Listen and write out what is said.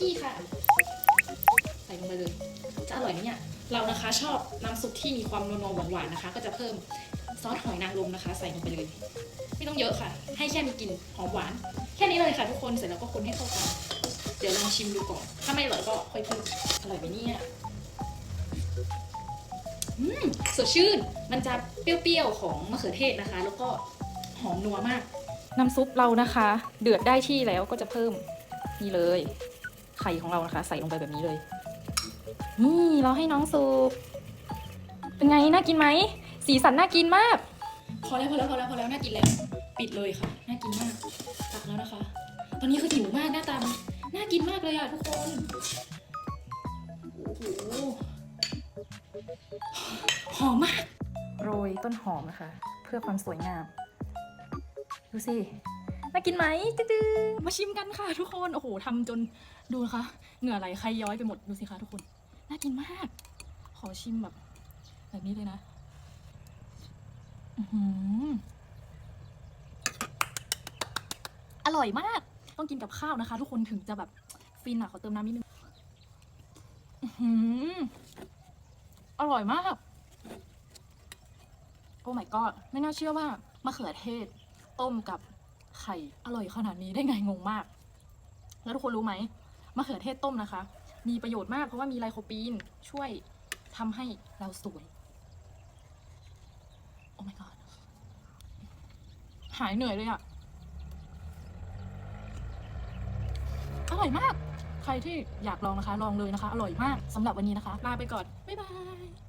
กี้ค่ะ ใส่ลงไปเลย จะอร่อยไหมเนี่ย เรานะคะชอบน้ำซุปที่มีความนัวๆหวานๆนะคะ ก็จะเพิ่มซอสหอยนางรมนะคะ ใส่ลงไปเลย ไม่ต้องเยอะค่ะ ให้แค่มีกลิ่นหอมหวาน แค่นี้เลยค่ะทุกคนเสร็จแล้วก็คนให้เข้ากันเดี๋ยวลองชิมดูก่อน ถ้าไม่อร่อยก็ค่อยเพิ่มอร่อยไหมเนี่ยอืมสดชื่น มันจะเปรี้ยวๆของมะเขือเทศนะคะ แล้วก็หอมนัวมาก น้ำซุปเรานะคะ เดือดได้ที่แล้วก็จะเพิ่มนี่เลย ไข่ของเรานะคะ ใส่ลงไปแบบนี้เลย นี่เราให้น้องสุก เป็นไงน่ากินไหม สีสันน่ากินมาก พอแล้วพอแล้วพอแล้วพอแล้วน่ากินแล้ว ปิดเลยค่ะ น่ากินมาก ตักแล้วนะคะ ตอนนี้คือหิวมากหน้าตามันน่ากินมากเลยอะทุกคน โอ้โห หอมมาก โรยต้นหอมนะคะ เพื่อความสวยงาม ดูสิ น่ากินไหมตื้อๆมาชิมกันค่ะทุกคน โอ้โหทำจนดูนะคะ เหงื่อไหลใครย้อยไปหมดดูสิคะทุกคน น่ากินมาก ขอชิมแบบ แบบนี้เลยนะอือหืออร่อยมาก ต้องกินกับข้าวนะคะ ทุกคนถึงจะแบบฟินอะ ขอเติมน้ำนิดนึงอือหืออร่อยมาก โอ้ my god ไม่น่าเชื่อว่ามะเขือเทศ ต้มกับ ข่อร่อยขนาดนี้ได้ไงงงมาก แล้วทุกคนรู้ไหมมะเขือเทศต้มนะคะ มีประโยชน์มากเพราะว่ามีไลโคปีนช่วยทำให้เราสวย โอ้ my god หายเหนื่อยเลยอะอร่อยมาก ใครที่อยากลองนะคะ ลองเลยนะคะ อร่อยมากสำหรับวันนี้นะคะ ลาไปก่อน บ๊ายบาย